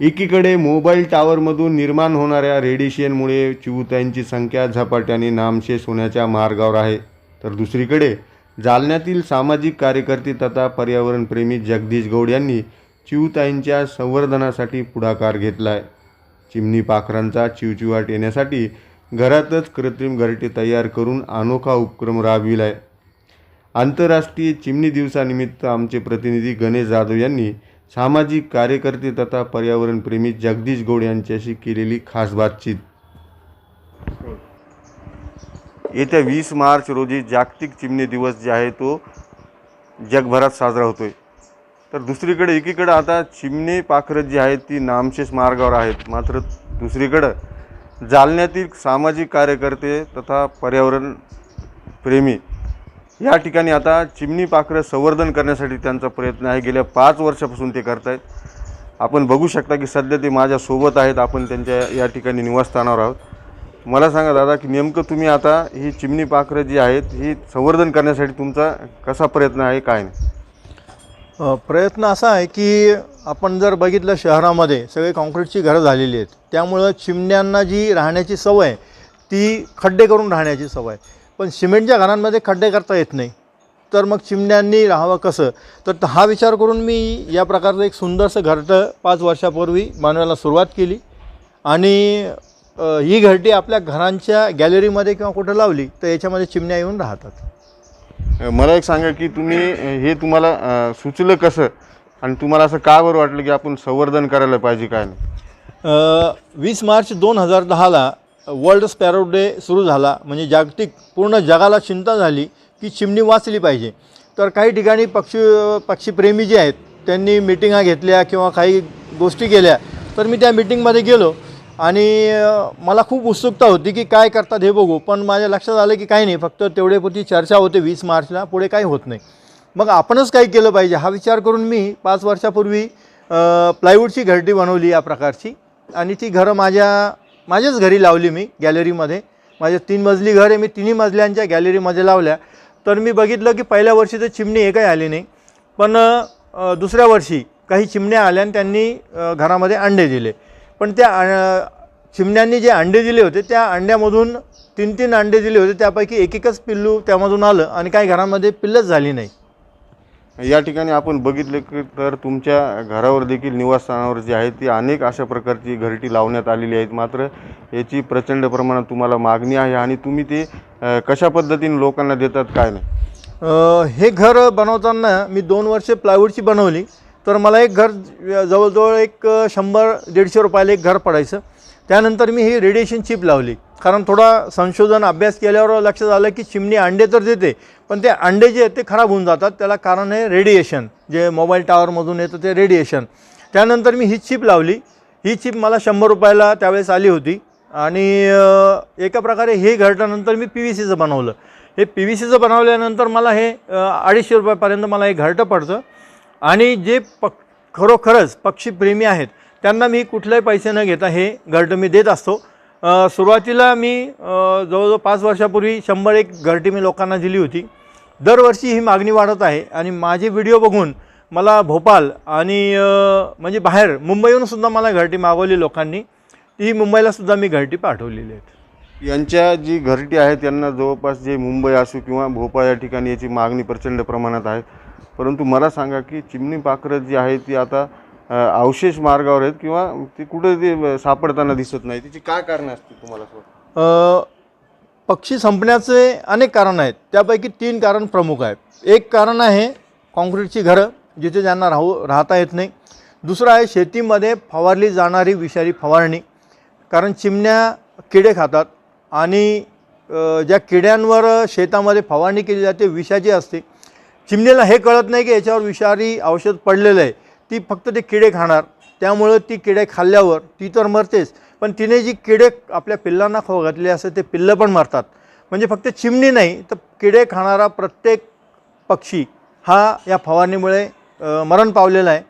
एकीकडे मोबाईल टॉवरमधून निर्माण होणाऱ्या रेडिएशनमुळे चिवतांची संख्या झपाट्याने नामशेष होण्याच्या मार्गावर आहे. तर दुसरीकडे जालन्यातील सामाजिक कार्यकर्ते तथा पर्यावरणप्रेमी जगदीश गौड यांनी चिवताईंच्या संवर्धनासाठी पुढाकार घेतला आहे चिमणी पाखरांचा चिवचिवाट येण्यासाठी घरातच कृत्रिम घरटे तयार करून अनोखा उपक्रम राबविला आहे आंतरराष्ट्रीय चिमणी दिवसानिमित्त आमचे प्रतिनिधी गणेश जाधव यांनी सामाजिक कार्यकर्ते तथा पर्यावरणप्रेमी जगदीश गौड यांच्याशी केलेली खास बातचीत. येत्या वीस मार्च रोजी जागतिक चिमणी दिवस जे आहे तो जगभरात साजरा होतोय. तर दुसरीकडे एकीकडे आता चिमणी पाखरं जी आहेत ती नामशेष मार्गावर आहेत. मात्र दुसरीकडं जालन्यातील सामाजिक कार्यकर्ते तथा पर्यावरण प्रेमी या ठिकाणी आता चिमणी पाखरं संवर्धन करण्यासाठी त्यांचा प्रयत्न आहे. गेल्या पाच वर्षापासून ते करत आहेत आपण बघू शकता की सध्या ते माझ्यासोबत आहेत. आपण त्यांच्या या ठिकाणी निवासस्थानावर आहोत. मला सांगा दादा की नेमकं तुम्ही आता ही चिमणी पाखरं जी आहेत ही संवर्धन करण्यासाठी तुमचा कसा प्रयत्न आहे काय नाही? प्रयत्न असा आहे की आपण जर बघितलं शहरामध्ये सगळे काँक्रीटची घरं झालेली आहेत. त्यामुळं चिमण्यांना जी राहण्याची सवय आहे, ती खड्डे करून राहण्याची सवय आहे. पण सिमेंटच्या घरांमध्ये खड्डे करता येत नाही. तर मग चिमण्यांनी राहावं कसं? तर हा विचार करून मी या प्रकारचं एक सुंदरसं घरटं पाच वर्षापूर्वी बनवायला सुरुवात केली. आणि ही घरटी आपल्या घरांच्या गॅलरीमध्ये किंवा कुठं लावली तर याच्यामध्ये चिमण्या येऊन राहतात. मला एक सांगा की तुम्ही हे तुम्हाला सुचलं कसं? आणि तुम्हाला असं का बरं वाटलं की आपण संवर्धन करायला पाहिजे काय नाही? वीस मार्च दोन हजार दहाला वर्ल्ड स्पॅरो डे सुरू झाला. म्हणजे जागतिक पूर्ण जगाला चिंता झाली की चिमणी वाचली पाहिजे. तर काही ठिकाणी पक्षी पक्षीप्रेमी जे आहेत त्यांनी मिटिंगा घेतल्या किंवा काही गोष्टी केल्या. तर मी त्या मिटिंगमध्ये गेलो आणि मला खूप उत्सुकता होती की काय करतात हे बघू. पण माझ्या लक्षात आलं की काही नाही फक्त तेवढेपुरती चर्चा होते. वीस मार्चला पुढे काही होत नाही. मग आपणच काही केलं पाहिजे. हा विचार करून मी पाच वर्षापूर्वी प्लायवूडची घरटी बनवली या प्रकारची. आणि ती घरं माझ्या माझ्याच घरी लावली मी गॅलरीमध्ये. माझ्या तीन मजली घर आहे मी तिन्ही मजल्यांच्या गॅलरीमध्ये लावल्या. तर मी बघितलं की पहिल्या वर्षी तर चिमणी एकही आली नाही. पण दुसऱ्या वर्षी काही चिमण्या आल्या आणि त्यांनी घरामध्ये अंडे दिले. पण त्या चिमण्यांनी जे अंडे दिले होते त्या अंड्यामधून तीन तीन अंडे दिले होते. त्यापैकी एक एकच पिल्लू त्यामधून आलं आणि काही घरामध्ये पिल्लच झाली नाही. या ठिकाणी आपण बघितलं की तर तुमच्या घरावर देखील निवासस्थानावर जी आहे ती अनेक अशा प्रकारची घरटी लावण्यात आलेली आहेत. मात्र याची प्रचंड प्रमाणात तुम्हाला मागणी आहे आणि तुम्ही ते कशा पद्धतीने लोकांना देतात काय नाही? हे घर बनवताना मी दोन वर्षे प्लायवूडची बनवली. तर मला एक घर जवळजवळ एक शंभर दीडशे रुपयाला एक घर पडायचं. त्यानंतर मी ही रेडिएशन चिप लावली. कारण थोडा संशोधन अभ्यास केल्यावर लक्षात आलं की चिमणी अंडे तर देते पण ते अंडे जे आहेत ते खराब होऊन जातात. त्याला कारण आहे रेडिएशन जे मोबाईल टावरमधून येतं ते रेडिएशन त्यानंतर मी ही चिप लावली. ही चिप मला शंभर रुपयाला त्यावेळेस आली होती. आणि एका प्रकारे हे घरटानंतर मी पी व्ही सीचं बनवलं. हे पी व्ही सीचं बनवल्यानंतर मला हे अडीचशे रुपयापर्यंत मला हे घरटं पडतं. आणि जे पक खरोखरच पक्षीप्रेमी आहेत त्यांना मी कुठल्याही पैसे न घेता हे घरटं मी देत असतो. सुरुवातीला मी जवळजवळ पाच वर्षापूर्वी शंभर एक घरटी मी लोकांना दिली होती. दरवर्षी ही मागणी वाढत आहे आणि माझे व्हिडिओ बघून मला भोपाळ आणि म्हणजे बाहेर मुंबईहून सुद्धा मला घरटी मागवली लोकांनी ती मुंबईला सुद्धा मी घरटी पाठवलेली आहेत. यांच्या जी घरटी आहेत त्यांना जवळपास जे मुंबई असो किंवा भोपाळ या ठिकाणी याची मागणी प्रचंड प्रमाणात आहे. परंतु मला सांगा की चिमणी पाखरं जी आहे ती आता अवशेष मार्गावर आहेत किंवा ती कुठे ते सापडताना दिसत नाही? तिची काय कारणं असतील तुम्हाला? पक्षी संपण्याचे अनेक कारण आहेत. त्यापैकी तीन कारण प्रमुख आहेत. एक कारण आहे काँक्रीटची घरं जिथे ज्यांना राहू राहता येत नाही. दुसरं आहे शेतीमध्ये फवारली जाणारी विषारी फवारणी कारण चिमण्या किडे खातात आणि ज्या किड्यांवर शेतामध्ये फवारणी केली जाते विषाची असते. चिमणीला हे कळत नाही की याच्यावर विषारी औषध पडलेलं आहे. ती फक्त ते किडे खाणार. त्यामुळं ती किडे खाल्ल्यावर ती तर मरतेच. पण तिने जी किडे आपल्या पिल्लांना खाऊ घातले असते ते पिल्लं पण मरतात. म्हणजे फक्त चिमणी नाही तर किडे खाणारा प्रत्येक पक्षी हा या फवारणीमुळे मरण पावलेला आहे.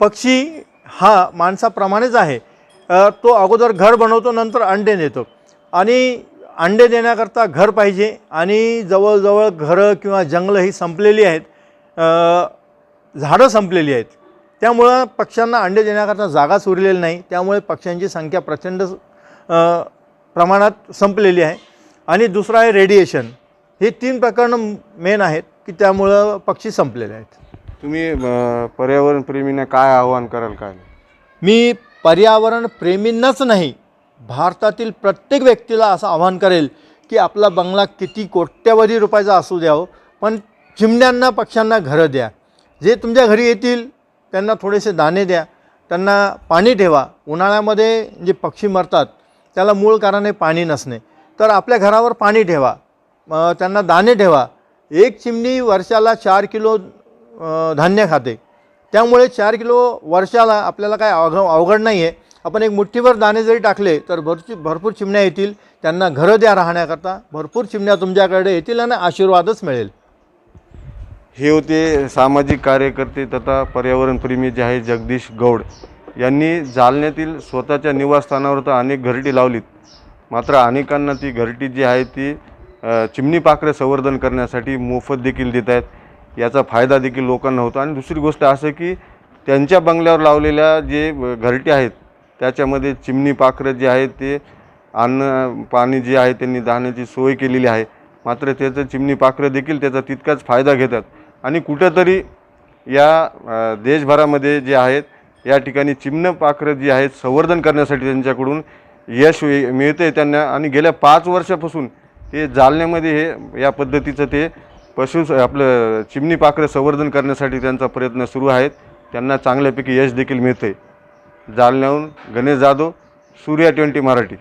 पक्षी हा माणसाप्रमाणेच आहे. तो अगोदर घर बनवतो नंतर अंडे देतो आणि अंडे देण्याकरता घर पाहिजे आणि जवळजवळ घरं किंवा जंगलं ही संपलेली आहेत. झाडं संपलेली आहेत. त्यामुळं पक्ष्यांना अंडे देण्याकरता जागाच उरलेली नाही. त्यामुळे पक्ष्यांची संख्या प्रचंड प्रमाणात संपलेली आहे. आणि दुसरं आहे रेडिएशन हे तीन प्रकरणं मेन आहेत की त्यामुळं पक्षी संपलेले आहेत. तुम्ही पर्यावरण प्रेमींना काय आव्हान कराल काय? मी पर्यावरण प्रेमींनाच नाही भारतातील प्रत्येक व्यक्तीला असं आवाहन करेल की आपला बंगला किती कोट्यवधी रुपयाचा असू द्यावं पण चिमण्यांना पक्ष्यांना घरं द्या. जे तुमच्या घरी येतील त्यांना थोडेसे दाणे द्या. त्यांना पाणी ठेवा. उन्हाळ्यामध्ये जे पक्षी मरतात त्याला मूळ कारण आहे पाणी नसणे. तर आपल्या घरावर पाणी ठेवा. त्यांना दाणे ठेवा. एक चिमणी वर्षाला चार किलो धान्य खाते. त्यामुळे चार किलो वर्षाला आपल्याला काय अवघ अवघड नाही आहे आपण एक मुठ्ठीभर दाणे जरी टाकले तर भरपूर भरपूर चिमण्या येतील. त्यांना घरं द्या राहण्याकरता. भरपूर चिमण्या तुमच्याकडे येतील आणि आशीर्वादच मिळेल. हे होते सामाजिक कार्यकर्ते तथा पर्यावरणप्रेमी जे आहे जगदीश गौड. यांनी जालन्यातील स्वतःच्या निवासस्थानावर तर अनेक घरटी लावलीत. मात्र अनेकांना ती घरटी जी आहे ती चिमणी पाखरे संवर्धन करण्यासाठी मोफत देखील देत आहेत. याचा फायदा देखील लोकांना होतो. आणि दुसरी गोष्ट असं की त्यांच्या बंगल्यावर लावलेल्या जे घरटी आहेत त्याच्यामध्ये चिमणी पाखरं जे आहेत ते अन्न पाणी जे आहे त्यांनी दाण्याची सोय केलेली आहे. मात्र त्याचं चिमणी पाखरं देखील त्याचा तितकाच फायदा घेतात. आणि कुठंतरी या देशभरामध्ये जे आहेत या ठिकाणी चिमण पाखरं जी आहेत संवर्धन करण्यासाठी त्यांच्याकडून यश मिळते त्यांना. आणि गेल्या पाच वर्षापासून ते जालन्यामध्ये हे या पद्धतीचं ते पशु आपलं चिमणी पाखरं संवर्धन करण्यासाठी त्यांचा प्रयत्न सुरू आहेत. त्यांना चांगल्यापैकी यश देखील मिळतं आहे जालन्याहून गणेश जाधव सूर्या ट्वेंटी मराठी.